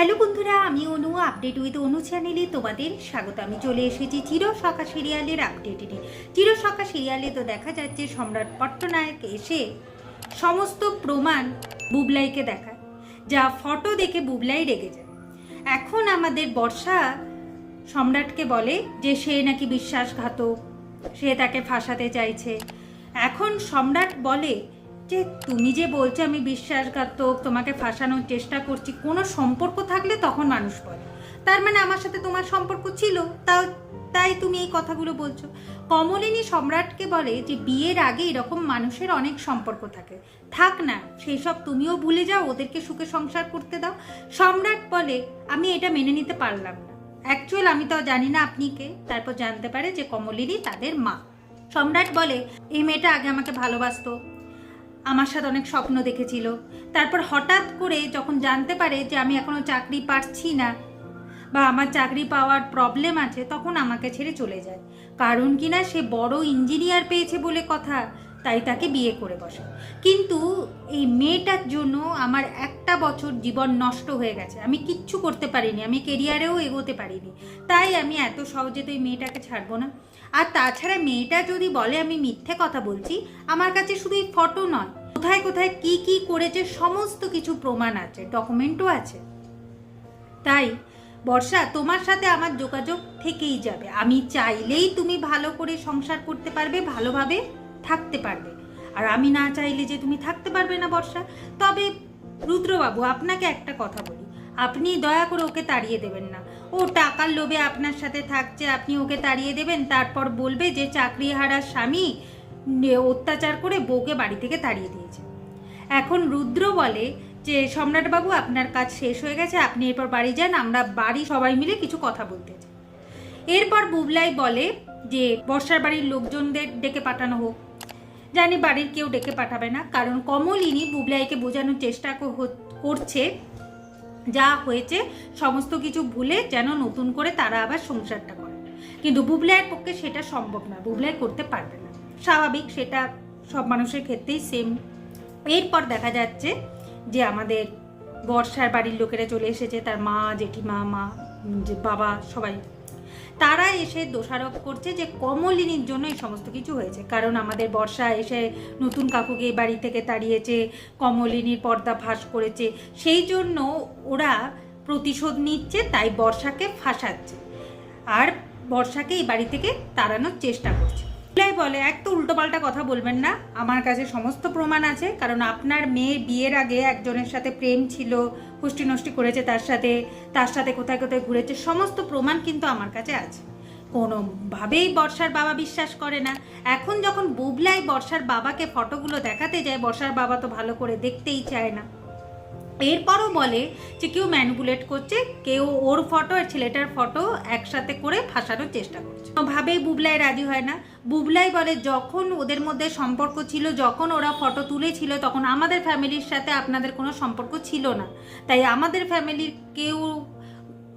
Hello বন্ধুরা, আমি অনু update with অনু চ্যানেলে তোমাদের স্বাগত। আমি চলে এসেছি চির সখা সিরিয়ালের আপডেট নিয়ে চির সখা সিরিয়ালে তো দেখা যাচ্ছে সম্রাট পট্টনায়ক এসে সমস্ত প্রমাণ বুবলাইকে দেখায়, যা ফটো দেখে বুবলাই রেগে যায়। এখন আমাদের বর্ষা সম্রাটকে বলে যে সে নাকি বিশ্বাসঘাতক, সে তাকে ফাঁসাতে চাইছে। এখন সম্রাট বলে যে তুমি যে বলছো আমি বিশ্বাসঘাতক, তোমাকে ফাঁসানোর চেষ্টা করছি, কোনো সম্পর্ক থাকলে তখন মানুষ বলে। তার মানে আমার সাথে তোমার সম্পর্ক ছিল, তাও তাই তুমি এই কথাগুলো বলছো। কমলিনী সম্রাটকে বলে যে বিয়ের আগে এরকম মানুষের অনেক সম্পর্ক থাকে। থাক না সেই সব তুমিও ভুলে যাও, ওদেরকে সুখে সংসার করতে দাও। সম্রাট বলে, আমি এটা মেনে নিতে পারলাম না। অ্যাকচুয়াল আমি তো জানি না আপনি কে, তারপর জানতে পারে যে কমলিনী তাদের মা। সম্রাট বলে, এই মেয়েটা আগে আমাকে ভালোবাসতো আমার সাথে অনেক স্বপ্ন দেখেছিল। তারপর হঠাৎ করে যখন জানতে পারে যে আমি এখনও চাকরি পাচ্ছি না বা আমার চাকরি পাওয়ার প্রবলেম আছে, তখন আমাকে ছেড়ে চলে যায়। কারণ কি না সে বড় ইঞ্জিনিয়ার পেয়েছে বলে কথা, তাই তাকে বিয়ে করে বসে। কিন্তু এই মেয়েটার জন্য আমার একটা বছর জীবন নষ্ট হয়ে গেছে। আমি কিচ্ছু করতে পারিনি, আমি কেরিয়ারেও এগোতে পারিনি। তাই আমি এত সহজে তো এই মেয়েটাকে ছাড়বো না। আর তাছাড়া মেয়েটা যদি বলে আমি মিথ্যে কথা বলছি, আমার কাছে শুধু এই ফটো নয় কোথায় কোথায় কি কি করেছে সমস্ত কিছু প্রমাণ আছে ডকুমেন্টও আছে। তাই বর্ষা, তোমার সাথে আমার যোগাযোগ থেকেই যাবে। আমি চাইলেই তুমি ভালো করে সংসার করতে পারবে, ভালোভাবে থাকতে পারবে। আর আমি না চাইলে যে তুমি থাকতে পারবে না বর্ষা, তবে রুদ্রবাবু, আপনাকে একটা কথা বলি। আপনি দয়া করে ওকে তাড়িয়ে দেবেন না। ও টাকার লোভে আপনার সাথে থাকছে, আপনি ওকে তাড়িয়ে দেবেন, তারপর বলবে যে চাকরি হারার স্বামী অত্যাচার করে বউকে বাড়ি থেকে তাড়িয়ে দিয়েছে। এখন রুদ্র বলে যে, সম্রাটবাবু, আপনার কাজ শেষ হয়ে গেছে, আপনি এরপর বাড়ি যান, আমরা বাড়ি সবাই মিলে কিছু কথা বলতে চাই। এরপর বুবলাই বলে যে, বর্ষার বাড়ির লোকজনদের ডেকে পাঠানো হোক। জানি বাড়ির কেউ ডেকে পাঠাবে না, কারণ কমলিনী বুবলাইকে বোঝানোর চেষ্টা করছে। যা হয়েছে, সমস্ত কিছু ভুলে যেন নতুন করে তারা আবার সংসারটা করে। কিন্তু বুবলাইয়ের পক্ষে সেটা সম্ভব না বুবলাই করতে পারবে না। স্বাভাবিক, সেটা সব মানুষের ক্ষেত্রেই সেম এরপর দেখা যাচ্ছে যে আমাদের বর্ষার বাড়ির লোকেরা চলে এসেছে, তার মা, জেঠিমা, মা, যে বাবা, সবাই। তারা এসে দোষারোপ করছে যে কমলিনীর জন্য এই সমস্ত কিছু হয়েছে। কারণ আমাদের বর্ষা এসে নতুন কাকুকে বাড়ি থেকে তাড়িয়েছে, কমলিনীর পর্দা ফাঁস করেছে। সেই জন্য ওরা প্রতিশোধ নিচ্ছে, তাই বর্ষাকে ফাঁসাচ্ছে। আর বর্ষাকে এই বাড়ি থেকে তাড়ানোর চেষ্টা করছে। বুবলাই বলে, এক তো উল্টোপাল্টা কথা বলবেন না। আমার কাছে সমস্ত প্রমাণ আছে, কারণ আপনার মেয়ে বিয়ের আগে একজনের সাথে প্রেম ছিল হুষ্টি নষ্টি করেছে তার সাথে তার সাথে কোথায় কোথায় ঘুরেছে, সমস্ত প্রমাণ কিন্তু আমার কাছে আছে। কোনোভাবেই বর্ষার বাবা বিশ্বাস করে না। এখন যখন বুবলাই বর্ষার বাবাকে ফটোগুলো দেখাতে যায়, বর্ষার বাবা তো ভালো করে দেখতেই চায় না। এরপরও বলে যে কেউ ম্যানিপুলেট করছে, কেউ ওর ফটো আর ছেলেটার ফটো একসাথে করে ফাঁসানোর চেষ্টা করছে। কোনোভাবেই বুবলাই রাজি হয় না। বুবলাই বলে, যখন ওদের মধ্যে সম্পর্ক ছিল, যখন ওরা ফটো তুলেছিল, তখন আমাদের ফ্যামিলির সাথে আপনাদের কোনো সম্পর্ক ছিল না। তাই আমাদের ফ্যামিলির কেউ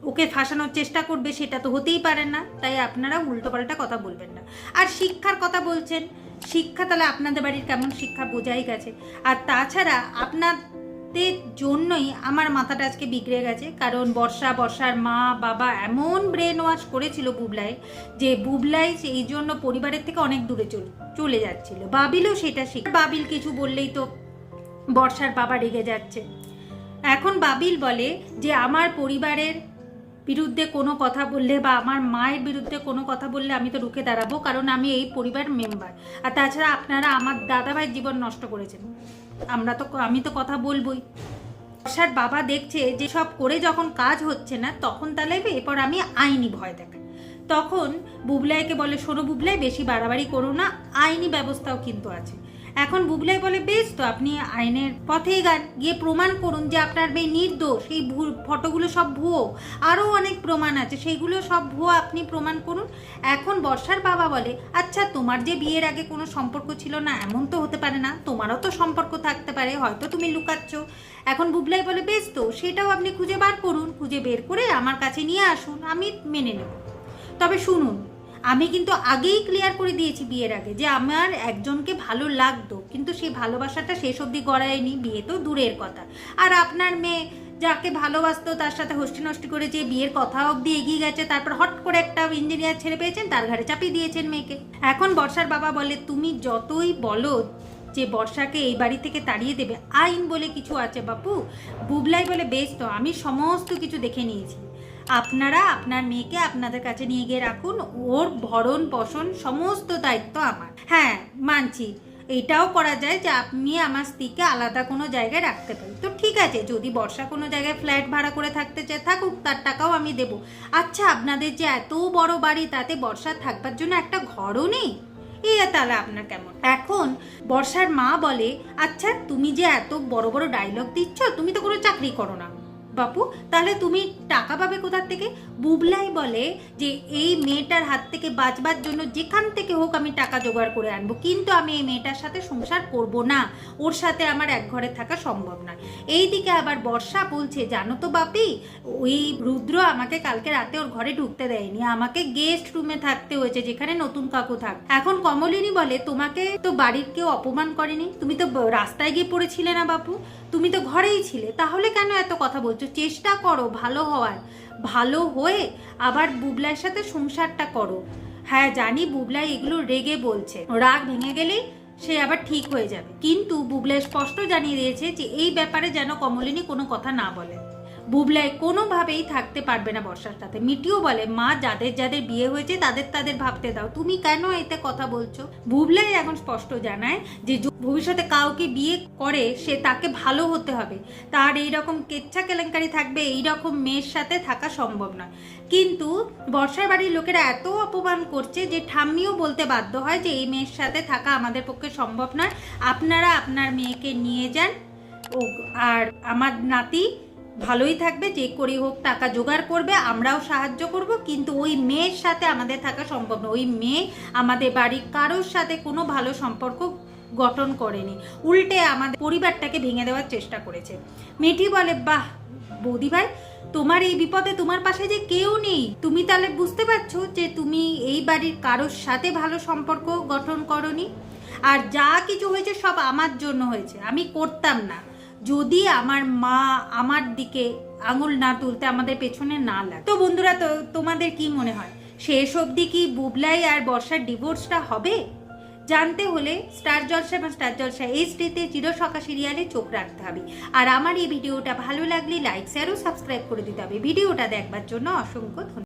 ওকে ফাঁসানোর চেষ্টা করবে, সেটা তো হতেই পারে না। তাই আপনারা উল্টোপাল্টা কথা বলবেন না। আর শিক্ষার কথা বলছেন। শিক্ষা তাহলে আপনাদের বাড়ির কেমন শিক্ষা বোঝাই গেছে। আর তাছাড়া আপনাদের জন্যই আমার মাথাটা আজকে বিগড়ে গেছে। কারণ বর্ষা, বর্ষার মা, বাবা এমন ব্রেন ওয়াশ করেছিল বুবলাই যে বুবলাই এই জন্য পরিবারের থেকে অনেক দূরে চলে যাচ্ছিল। বাবিলও সেটা শিখ বাবিল কিছু বললেই তো বর্ষার বাবা রেগে যাচ্ছে। এখন বাবিল বলে যে আমার পরিবারের বিরুদ্ধে কোনো কথা বললে বা আমার মায়ের বিরুদ্ধে কোনো কথা বললে আমি তো রুখে দাঁড়াবো, কারণ আমি এই পরিবার মেম্বার আর তাছাড়া আপনারা আমার দাদাভাইয়ের জীবন নষ্ট করেছেন। আমরা তো আমি তো কথা বলবোই। বর্ষার বাবা দেখছে যে সব করে যখন কাজ হচ্ছে না, তখন তাহলে এরপর আমি আইনি ভয় দেখাই। তখন বুবলাইকে বলে, শোনো বুবলাই, বেশি বাড়াবাড়ি করো না। আইনি ব্যবস্থাও কিন্তু আছে। এখন বুবলাই বলে, বেশ তো, আপনি আইনের পথে গান গিয়ে প্রমাণ করুন যে আপনার মেয়ে নির্দোষ, এই ভু- ফটোগুলো সব ভুয়ো। আরও অনেক প্রমাণ আছে, সেইগুলো সব ভুয়ো আপনি প্রমাণ করুন। এখন বর্ষার বাবা বলে আচ্ছা তোমার যে বিয়ের আগে কোনো সম্পর্ক ছিল না, এমন তো হতে পারে না। তোমারও তো সম্পর্ক থাকতে পারে, হয়তো তুমি লুকাচ্ছ। এখন বুবলাই বলে, বেশ তো, সেটাও আপনি খুঁজে বার করুন। খুঁজে বের করে আমার কাছে নিয়ে আসুন, আমি মেনে নেব। তবে শুনুন আমি কিন্তু আগেই ক্লিয়ার করে দিয়েছি বিয়ের আগে যে আমার একজনকে ভালো লাগতো, কিন্তু সেই ভালোবাসাটা শেষ অবধি গড়ায়নি, বিয়ে তো দূরের কথা। আর আপনার মেয়ে যাকে ভালোবাসতো, তার সাথে হোস্টি নষ্টি করে যে বিয়ের কথা অবধি এগিয়ে গেছে, তারপর হট করে একটা ইঞ্জিনিয়ার ছেড়ে পেয়েছেন, তার ঘাড়ে চাপিয়ে দিয়েছেন মেয়েকে। এখন বর্ষার বাবা বলে, তুমি যতই বলো যে বর্ষাকে এই বাড়ি থেকে তাড়িয়ে দেবে, আইন বলে কিছু আছে বাপু? বুবলাই বলে, বেশ তো, আমি সমস্ত কিছু দেখে নিয়েছি। আপনারা আপনার মেয়েকে আপনাদের কাছে নিয়ে গিয়ে রাখুন। ওর ভরণ পোষণ সমস্ত দায়িত্ব আমার। হ্যাঁ মানছি। এটাও করা যায় যে আপনি আমার স্ত্রীকে আলাদা কোনো জায়গায় রাখতে পারি তো ঠিক আছে, যদি বর্ষা কোনো জায়গায় ফ্ল্যাট ভাড়া করে থাকতে চায়, থাকুক, তার টাকাও আমি দেবো। আচ্ছা আপনাদের যে এত বড় বাড়ি, তাতে বর্ষা থাকবার জন্য একটা ঘরও নেই? এ তাহলে আপনার কেমন? এখন বর্ষার মা বলে আচ্ছা তুমি যে এত বড় বড় ডায়লগ দিচ্ছ, তুমি তো কোনো চাকরি করো না। বাপু, তাহলে তুমি টাকা পাবে কোথার থেকে? বুবলাই বলে যে, এই মেয়েটার হাত থেকে বাঁচবার জন্য যেখান থেকে হোক আমি টাকা জোগাড় করে আনব। কিন্তু আমি এই মেয়েটার সাথে সংসার করব না। ওর সাথে আমার এক ঘরে থাকা সম্ভব না এইদিকে আবার বর্ষা বলছে, জানো তো বাপি, ওই রুদ্র আমাকে কালকে রাতে ওর ঘরে ঢুকতে দেয়নি। আমাকে গেস্ট রুমে থাকতে হয়েছে, যেখানে নতুন কাকু থাক। এখন কমলিনী বলে, তোমাকে তো বাড়ির কেউ অপমান করেনি? তুমি তো রাস্তায় গিয়ে পড়েছিলে না বাপু? তুমি তো ঘরেই ছিলে। তাহলে কেন এত কথা বলছো? চেষ্টা করো ভালো হওয়ার। ভালো হয়ে আবার বুবলার সাথে সংসারটা করো। হ্যাঁ জানি বুবলাই এগুলো রেগে বলছে। রাগ ভেঙে গেলেই সে আবার ঠিক হয়ে যাবে। কিন্তু বুবলাই স্পষ্ট জানিয়ে দিয়েছে যে এই ব্যাপারে যেন কমলিনী কোনো কথা না বলে। বুবলাই কোনোভাবেই থাকতে পারবে না বর্ষার সাথে। মিটিও বলে, মা, যাদের যাদের বিয়ে হয়েছে, তাদের তাদের ভাবতে দাও। তুমি কেন এতে কথা বলছো? বুবলাই এখন স্পষ্ট জানায় যে ভবিষ্যতে কাউকে বিয়ে করে সে তাকে ভালো হতে হবে। তার এই রকম কেচ্ছা কেলেঙ্কারি থাকবে এই রকম মেয়ের সাথে থাকা সম্ভব নয়। কিন্তু বর্ষার বাড়ির লোকেরা এত অপমান করছে যে ঠাম্মিও বলতে বাধ্য হয় যে, এই মেয়ের সাথে থাকা আমাদের পক্ষে সম্ভব নয়। আপনারা আপনার মেয়েকে নিয়ে যান। ও, আর আমার নাতি ভালোই থাকবে, যে করি হোক টাকা জোগাড় করবে, আমরাও সাহায্য করব, কিন্তু ওই মেয়ের সাথে আমাদের থাকা সম্ভব না। ওই মেয়ে আমাদের বাড়ির কারোর সাথে কোনো ভালো সম্পর্ক গঠন করেনি। উল্টে আমাদের পরিবারটাকে ভেঙে দেওয়ার চেষ্টা করেছে। মেয়েটি বলে, বাহ, বৌদি ভাই, তোমার এই বিপদে তোমার পাশে যে কেউ নেই। তুমি তাহলে বুঝতে পারছ যে তুমি এই বাড়ির কারোর সাথে ভালো সম্পর্ক গঠন করনি? আর যা কিছু হয়েছে সব আমার জন্য হয়েছে। আমি করতাম না। যদি আমার মা আমার দিকে আঙুল না তুলতে আমাদের পেছনে না লাগে। তো বন্ধুরা, তো তোমাদের কি মনে হয়? শেষ অবধি কি বুবলাই আর বর্ষার ডিভোর্সটা হবে? জানতে হলে স্টার জলসা এবং স্টার জলসা এইচডিতে চিরসকা সিরিয়ালে চোখ রাখতে হবে। আর আমার এই ভিডিওটা ভালো লাগলে লাইক শেয়ার ও সাবস্ক্রাইব করে দিতে হবে। ভিডিওটা দেখবার জন্য অসংখ্য ধন্যবাদ।